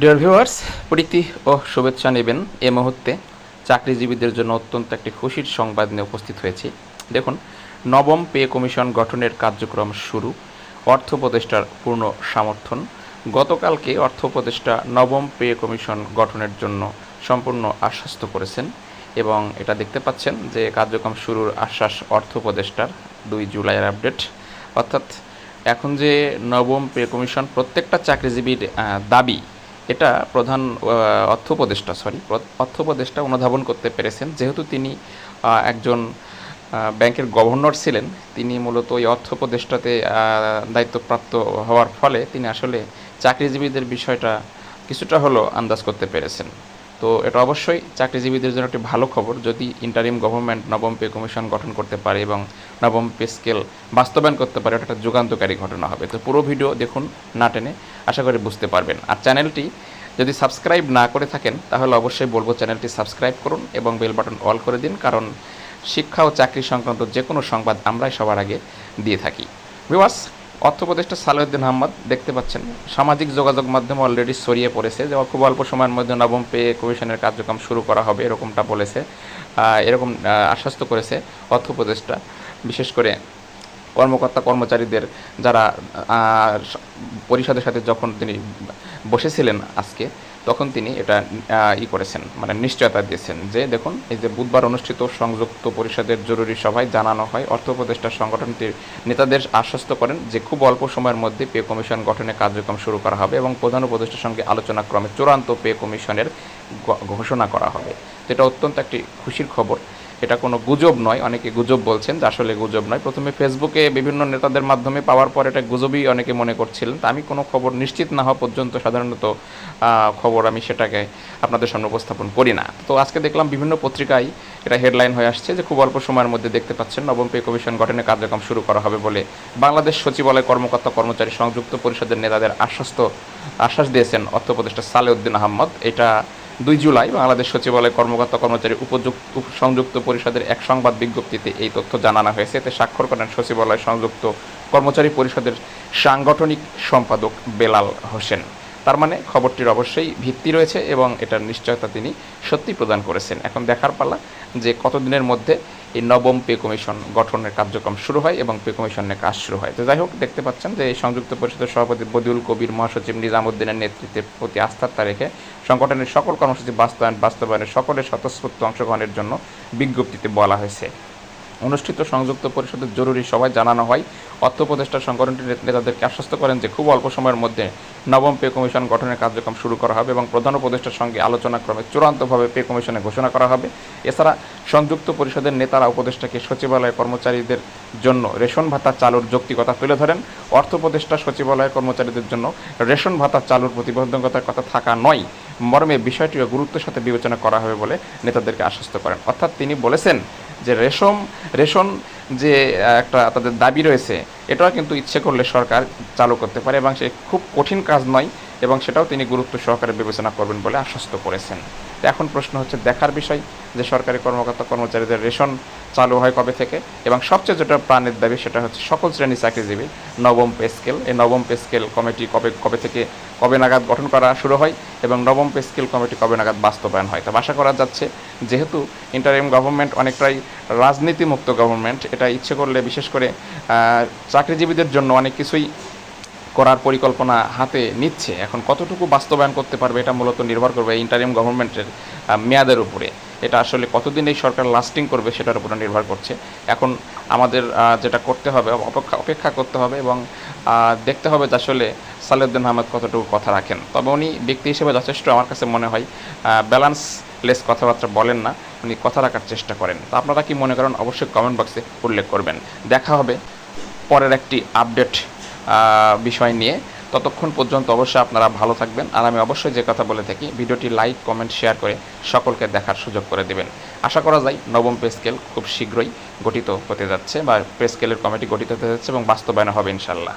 Dear viewers প্রীতি ও শুভেচ্ছা নেবেন। এ মুহূর্তে চাকরিজীবীদের জন্য অত্যন্ত একটি খুশির সংবাদ নিয়ে উপস্থিত হয়েছি। দেখুন, নবম পে কমিশন গঠনের কার্যক্রম শুরু। অর্থ উপদেষ্টার পূর্ণ সমর্থন। গতকালকে অর্থ উপদেষ্টা নবম পে কমিশন গঠনের জন্য সম্পূর্ণ আশ্বস্ত করেছেন এবং এটা দেখতে পাচ্ছেন যে কার্যক্রম শুরুর আশ্বাস অর্থ উপদেষ্টার দুই জুলাইয়ের আপডেট। অর্থাৎ এখন যে নবম পে কমিশন প্রত্যেকটা চাকরিজীবীর দাবি এটা প্রধান অর্থ উপদেষ্টা সরি অর্থ উপদেষ্টা অনুধাবন করতে পেরেছেন। যেহেতু তিনি একজন ব্যাংকের গভর্নর ছিলেন, তিনি মূলত ওই অর্থ উপদেষ্টাতে দায়িত্বপ্রাপ্ত হওয়ার ফলে তিনি আসলে চাকরিজীবীদের বিষয়টা কিছুটা হলো আন্দাজ করতে পেরেছেন। তো এটা অবশ্যই চাকরিজীবীদের জন্য একটি ভালো খবর। যদি ইন্টারিম গভর্নমেন্ট নবম পে কমিশন গঠন করতে পারে এবং নবম পে স্কেল বাস্তবায়ন করতে পারে, এটা একটা যুগান্তকারী ঘটনা হবে। তো পুরো ভিডিও দেখুন, না টেনে আশা করি বুঝতে পারবেন। আর চ্যানেলটি যদি সাবস্ক্রাইব না করে থাকেন, তাহলে অবশ্যই বলব চ্যানেলটি সাবস্ক্রাইব করুন এবং বেল বাটন অল করে দিন, কারণ শিক্ষা ও চাকরি সংক্রান্ত যে কোনো সংবাদ আমরাই সবার আগে দিয়ে থাকি। ভিওয়ার্স অর্থ উপদেষ্টা সালাউদ্দিন আহমদ দেখতে পাচ্ছেন। সামাজিক যোগাযোগ মাধ্যমে অলরেডি ছড়িয়ে পড়েছে যে খুব অল্প সময়ের মধ্যে নবম পে কমিশনের কার্যক্রম শুরু করা হবে, এরকমটা বলেছে। এরকম আশ্বাস আশ্বস্ত করেছে অর্থ বিশেষ করে কর্মকর্তা, কর্মচারীদের যারা পরিষদের সাথে যখন তিনি বসেছিলেন আজকে তখন তিনি এটা ই করেছেন মানে নিশ্চয়তা দিয়েছেন যে, দেখুন, এই যে বুধবার অনুষ্ঠিত সংযুক্ত পরিষদের জরুরি সভায় জানানো হয়, অর্থ উপদেষ্টা সংগঠনটির নেতাদের আশ্বস্ত করেন যে, খুব অল্প সময়ের মধ্যে পে কমিশন গঠনের কার্যক্রম শুরু করা হবে এবং প্রধান উপদেষ্টার সঙ্গে আলোচনা ক্রমে চূড়ান্ত পে কমিশনের ঘোষণা করা হবে। যেটা অত্যন্ত একটি খুশির খবর। এটা কোনো গুজব নয়, অনেকে গুজব বলছেন যে আসলে গুজব নয়। প্রথমে ফেসবুকে বিভিন্ন নেতাদের মাধ্যমে পাওয়ার পর এটা গুজবই অনেকে মনে করছিলেন। তা আমি কোনো খবর নিশ্চিত না হওয়া পর্যন্ত সাধারণত খবর আমি সেটাকে আপনাদের সামনে উপস্থাপন করি না। তো আজকে দেখলাম বিভিন্ন পত্রিকায় এটা হেডলাইন হয়ে আসছে যে খুব অল্প সময়ের মধ্যে দেখতে পাচ্ছেন নবম পে কমিশন গঠনের কার্যক্রম শুরু করা হবে বলে বাংলাদেশ সচিবালয় কর্মকর্তা কর্মচারী সংযুক্ত পরিষদের নেতাদের আশ্বস্ত আশ্বাস দিয়েছেন অর্থ উপদেষ্টা সালেউদ্দিন আহমদ। এটা দুই জুলাই বাংলাদেশ সচিবালয় কর্মকর্তা কর্মচারী উপযুক্ত সংযুক্ত পরিষদের এক সংবাদ বিজ্ঞপ্তিতে এই তথ্য জানানো হয়েছে। এতে স্বাক্ষর করেন সচিবালয় সংযুক্ত কর্মচারী পরিষদের সাংগঠনিক সম্পাদক বেলাল হোসেন। তার মানে খবরটির অবশ্যই ভিত্তি রয়েছে এবং এটার নিশ্চয়তা তিনি সত্যি প্রদান করেছেন। এখন দেখার পালা যে কতদিনের মধ্যে এই নবম পে কমিশন গঠনের কার্যক্রম শুরু হয় এবং পে কমিশনের কাজ শুরু হয়। তো যাই হোক, দেখতে পাচ্ছেন যে এই সংযুক্ত পরিষদের সভাপতি বদিউল কবির, মহাসচিব নিজামুদ্দিনের নেতৃত্বের প্রতি আস্থার রেখে সংগঠনের সকল কর্মসূচি বাস্তবায়ন বাস্তবায়নে সকলের স্বতঃস্ফূর্ত অংশগ্রহণের জন্য বিজ্ঞপ্তিতে বলা হয়েছে। অনুষ্ঠিত সংযুক্ত পরিষদের জরুরি সভায় জানানো হয়। অর্থ উপদেষ্টা সংগঠনটির নেত- নেতাদেরকে আশ্বস্ত করেন যে খুব অল্প সময়ের মধ্যে নবম পে কমিশন গঠনের কার্যক্রম শুরু করা হবে এবং প্রধান উপদেষ্টার সঙ্গে আলোচনা ক্রমে চূড়ান্তভাবে পে কমিশনে ঘোষণা করা হবে। এছাড়া সংযুক্ত পরিষদের নেতারা উপদেষ্টাকে সচিবালয় কর্মচারীদের জন্য রেশন ভাতা চালুর যৌক্তিকতা তুলে ধরেন। অর্থ উপদেষ্টা সচিবালয়ের কর্মচারীদের জন্য রেশন ভাতা চালুর প্রতিবন্ধকতার কথা থাকা নয়, মর্মে বিষয়টিও গুরুত্বের সাথে বিবেচনা করা হবে বলে নেতাদেরকে আশ্বস্ত করেন। অর্থাৎ তিনি বলেছেন যে রেশম, রেশন যে একটা তাদের দাবি রয়েছে, এটাও কিন্তু ইচ্ছে করলে সরকার চালু করতে পারে এবং সে খুব কঠিন কাজ নয় এবং সেটাও তিনি গুরুত্ব সহকারে বিবেচনা করবেন বলে আশ্বস্ত করেছেন। এখন প্রশ্ন হচ্ছে দেখার বিষয় যে সরকারি কর্মকর্তা কর্মচারীদের রেশন চালু হয় কবে থেকে এবং সবচেয়ে যেটা প্রাণের দাবি সেটা হচ্ছে সকল শ্রেণি চাকরিজীবী নবম পে স্কেল, এই নবম পে স্কেল কমিটি কবে কবে থেকে কবে নাগাদ গঠন করা শুরু হয় এবং নবম পে স্কেল কমিটি কবে নাগাদ বাস্তবায়ন হয়? তবে আশা করা যাচ্ছে, যেহেতু ইন্টারিম গভর্নমেন্ট অনেকটাই রাজনীতিমুক্ত গভর্নমেন্ট এটা ইচ্ছে করলে বিশেষ করে চাকরিজীবীদের জন্য অনেক কিছুই করার পরিকল্পনা হাতে নিচ্ছে। এখন কতটুকু বাস্তবায়ন করতে পারবে, এটা মূলত নির্ভর করবে ইন্টারিম গভর্নমেন্টের মেয়াদের উপরে। এটা আসলে কতদিন এই সরকার লাস্টিং করবে সেটার উপরে নির্ভর করছে। এখন আমাদের যেটা করতে হবে, অপেক্ষা অপেক্ষা করতে হবে এবং দেখতে হবে যে আসলে সালেউদ্দিন আহমেদ কতটুকু কথা রাখেন। তবে উনি ব্যক্তি হিসেবে যথেষ্ট আমার কাছে মনে হয় ব্যালেন্স লেস কথাবার্তা বলেন না, উনি কথা রাখার চেষ্টা করেন। তো আপনারা কি মনে করেন, অবশ্যই কমেন্ট বক্সে উল্লেখ করবেন। দেখা হবে পরের একটি আপডেট বিষয় নিয়ে। ততক্ষণ পর্যন্ত অবশ্যই আপনারা ভালো থাকবেন। আর আমি অবশ্যই যে কথা বলে থাকি, ভিডিওটি লাইক, কমেন্ট, শেয়ার করে সকলকে দেখার সুযোগ করে দেবেন। আশা করা যায় নবম পে স্কেল খুব শীঘ্রই গঠিত হতে যাচ্ছে বা পে স্কেলের কমিটি গঠিত হতে যাচ্ছে এবং বাস্তবায়ন হবে ইনশাল্লাহ